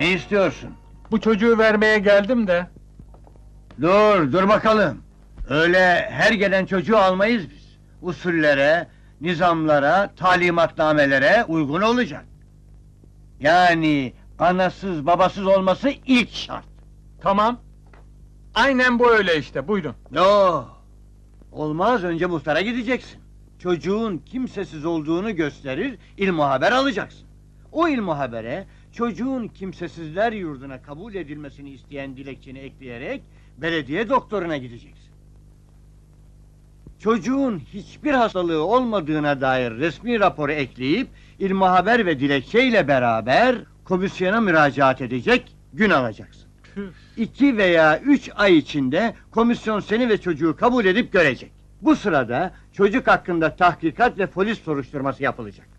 Ne istiyorsun? Bu çocuğu vermeye geldim de. Dur, dur bakalım. Öyle her gelen çocuğu almayız biz. Usullere, nizamlara, talimatnamelere uygun olacak. Yani anasız babasız olması ilk şart. Tamam. Aynen bu öyle işte, buyurun. Yo. Olmaz önce muhtara gideceksin. Çocuğun kimsesiz olduğunu gösterir, ilmu haber alacaksın. O ilmu habere çocuğun kimsesizler yurduna kabul edilmesini isteyen dilekçeni ekleyerek belediye doktoruna gideceksin. Çocuğun hiçbir hastalığı olmadığına dair resmi raporu ekleyip ilmu haber ve dilekçeyle beraber komisyona müracaat edecek, gün alacaksın. İki veya üç ay içinde komisyon seni ve çocuğu kabul edip görecek. Bu sırada çocuk hakkında tahkikat ve polis soruşturması yapılacak.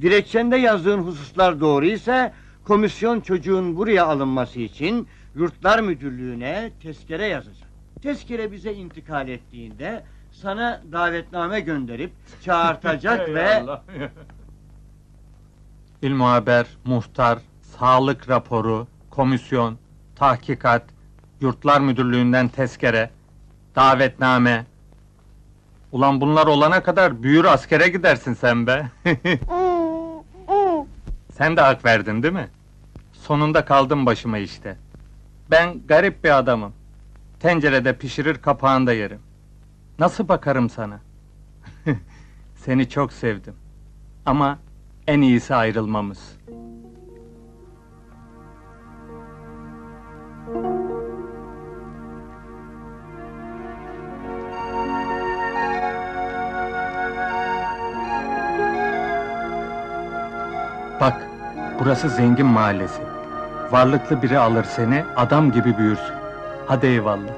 Dilekçende yazdığın hususlar doğru ise komisyon çocuğun buraya alınması için yurtlar müdürlüğüne tezkere yazacak. Tezkere bize intikal ettiğinde sana davetname gönderip çağırtacak ve Allah. İlmu haber, muhtar, sağlık raporu, komisyon, tahkikat, yurtlar müdürlüğünden tezkere, davetname. Ulan bunlar olana kadar büyür askere gidersin sen be. sen de hak verdin değil mi? Sonunda kaldım başıma işte. Ben garip bir adamım. Tencerede pişirir kapağında yerim. Nasıl bakarım sana? Seni çok sevdim. Ama en iyisi ayrılmamız. Bak, burası zengin mahallesi. Varlıklı biri alır seni, adam gibi büyürsün. Hadi eyvallah.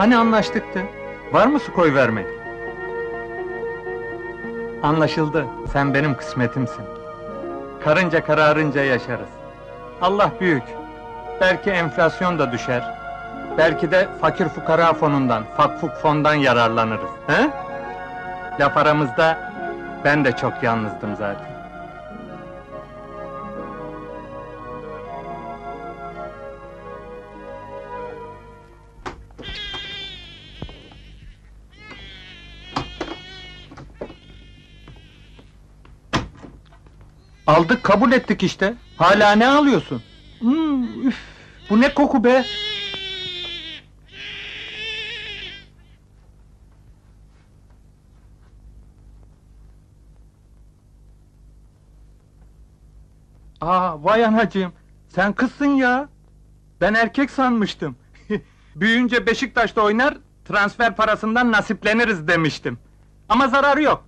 Hani anlaştıktı? Var mı su koy vermek? Anlaşıldı. Sen benim kısmetimsin. Karınca kararınca yaşarız. Allah büyük. Belki enflasyon da düşer. Belki de fakir fukara fonundan, fakfuk fondan yararlanırız. He? Laf aramızda ben de çok yalnızdım zaten. Aldık kabul ettik işte. Hala ne alıyorsun? Hmm, üf, bu ne koku be? Aa vay anacığım. Sen kızsın ya. Ben erkek sanmıştım. Büyüyünce Beşiktaş'ta oynar, transfer parasından nasipleniriz demiştim. Ama zararı yok.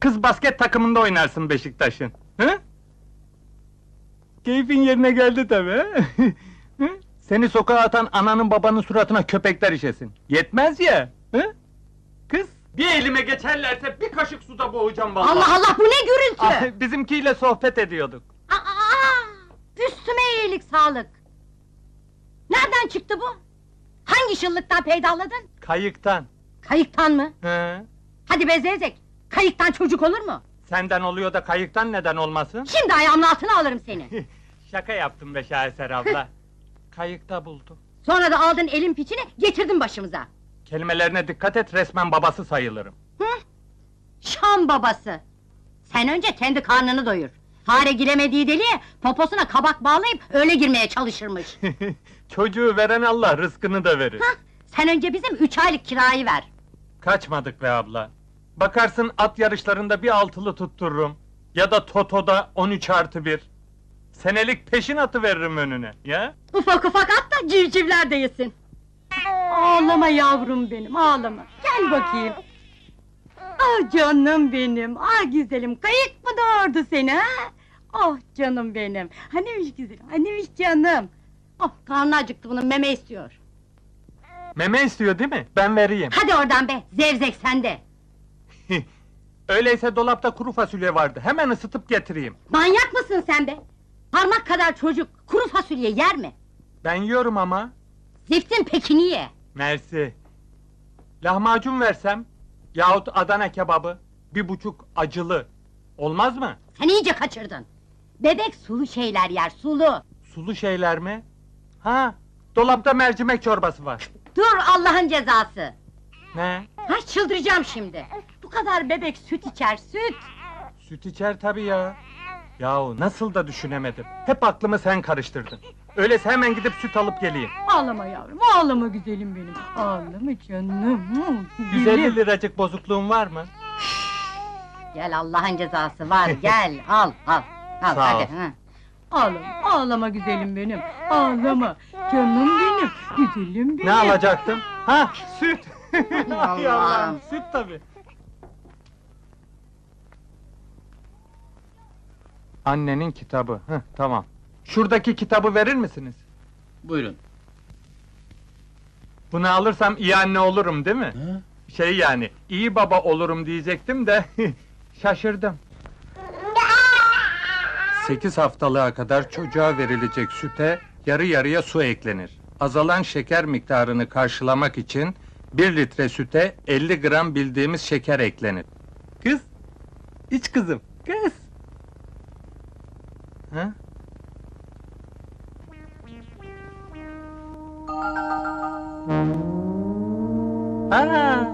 Kız basket takımında oynarsın Beşiktaş'ın. Hı? Keyfin yerine geldi tabi. Seni sokağa atan ananın babanın suratına köpekler işesin. Yetmez ya. Hı? Kız, bir elime geçerlerse bir kaşık suda boğacağım vallahi. Allah Allah bu ne gürültü? Ah, bizimkiyle sohbet ediyorduk. Aa, üstüme iyilik sağlık. Nereden çıktı bu? Hangi şıllıktan peydahladın? Kayıktan. Kayıktan mı? Hı? Hadi be zevzek. Kayıktan çocuk olur mu? Senden oluyor da kayıktan neden olmasın? Şimdi ayağımın altına alırım seni. Şaka yaptım be Şaheser abla. Kayıkta buldum. Sonra da aldın elin piçini getirdin başımıza. Kelimelerine dikkat et, resmen babası sayılırım. Hı? Şam babası. Sen önce kendi karnını doyur. Fare giremediği deliğe poposuna kabak bağlayıp öyle girmeye çalışırmış. Çocuğu veren Allah rızkını da verir. Hah, sen önce bizim üç aylık kirayı ver. Kaçmadık be abla. Bakarsın at yarışlarında bir altılı tuttururum. Ya da Toto'da 13 artı bir. Senelik peşin atı veririm önüne, ya? Ufak ufak at da civcivler de yesin. Ağlama yavrum benim, ağlama. Gel bakayım. Ah canım benim, ah güzelim, kayık mı doğurdu seni ha? Oh canım benim, hanimiş güzelim, hanimiş canım. Oh karnı acıktı bunun, meme istiyor. Meme istiyor değil mi? Ben vereyim. Hadi oradan be, zevzek sende. Öyleyse dolapta kuru fasulye vardı. Hemen ısıtıp getireyim. Manyak mısın sen be? Parmak kadar çocuk, kuru fasulye yer mi? Ben yiyorum ama. Ziftin pekini ye. Mersi. Lahmacun versem yahut Adana kebabı bir buçuk acılı. Olmaz mı? Sen iyice kaçırdın. Bebek sulu şeyler yer, sulu. Sulu şeyler mi? Ha, dolapta mercimek çorbası var. Dur Allah'ın cezası. Ne? Ha çıldıracağım şimdi. Bu kadar bebek süt içer, süt. Süt içer tabii ya. Yahu nasıl da düşünemedim. Hep aklımı sen karıştırdın. Öyleyse hemen gidip süt alıp geleyim. Ağlama yavrum, ağlama güzelim benim. Ağlama canım. hı, 150 liracık bozukluğun var mı? Gel Allah'ın cezası var, gel al al. Al Sağ hadi. hı. Ağlama, ağlama güzelim benim. Ağlama. Canım benim, güzelim benim. Ne alacaktım? Ha, süt. Ay Allah. Allah'ım, süt tabii. Annenin kitabı. Heh, tamam. Şuradaki kitabı verir misiniz? Buyurun. Bunu alırsam iyi anne olurum değil mi? Şey yani, iyi baba olurum diyecektim de şaşırdım. Sekiz haftalığa kadar çocuğa verilecek süte yarı yarıya su eklenir. Azalan şeker miktarını karşılamak için bir litre süte 50 gram bildiğimiz şeker eklenir. Kız, iç kızım, kız. Ha? Ha.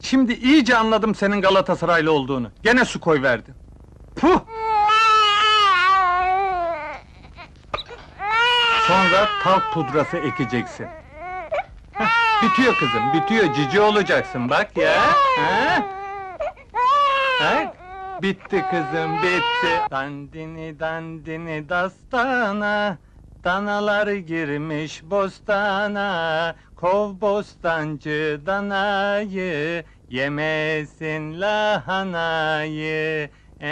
Şimdi iyice anladım senin Galatasaraylı olduğunu. Gene su koy verdin. Puh! Sonra talk pudrası ekeceksin. Heh, bitiyor kızım, bitiyor. Cici olacaksın bak ya. Ha? Ha? Bitti kızım, bitti. Dandini dandini dastana. Danalar girmiş bostana. Kov bostancı danayı. Yemesin lahanayı. Ee,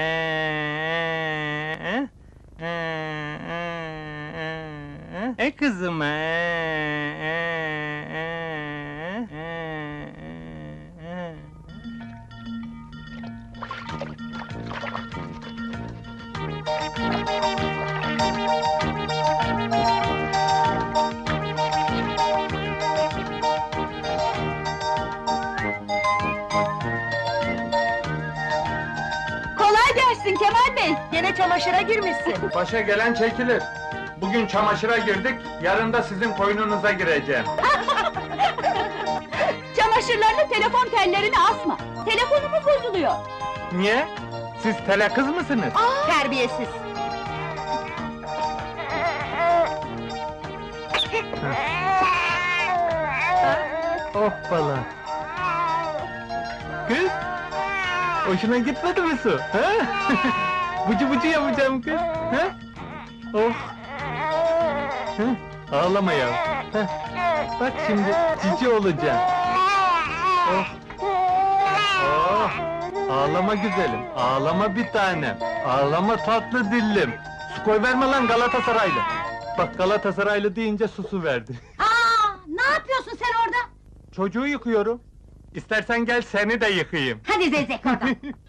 e, e, e, e, e kızım e, e, e, e, Bey. Gene çamaşıra girmişsin. Başa gelen çekilir. Bugün çamaşıra girdik, yarın da sizin koynunuza gireceğim. Çamaşırlarını telefon tellerine asma. Telefonumuz bozuluyor. Niye? Siz tele kız mısınız? Terbiyesiz. Hoppala. Kız? Hoşuna gitmedi mi su? Ha? bucu bucu yapacağım kız. Ha? Oh. Ha? Ağlama ya. Ha? Bak şimdi cici olacağım. Oh. Oh. Ağlama güzelim. Ağlama bir tanem. Ağlama tatlı dillim. Su koy verme lan Galatasaraylı. Bak Galatasaraylı deyince susu verdi. Aa, ne yapıyorsun sen orada? Çocuğu yıkıyorum. İstersen gel seni de yıkayayım. Hadi zevzek oradan.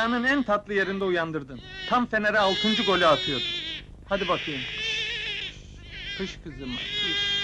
Dünyanın en tatlı yerinde uyandırdın. Tam Fener'e altıncı golü atıyordu. Hadi bakayım. Kış kızıma, kış.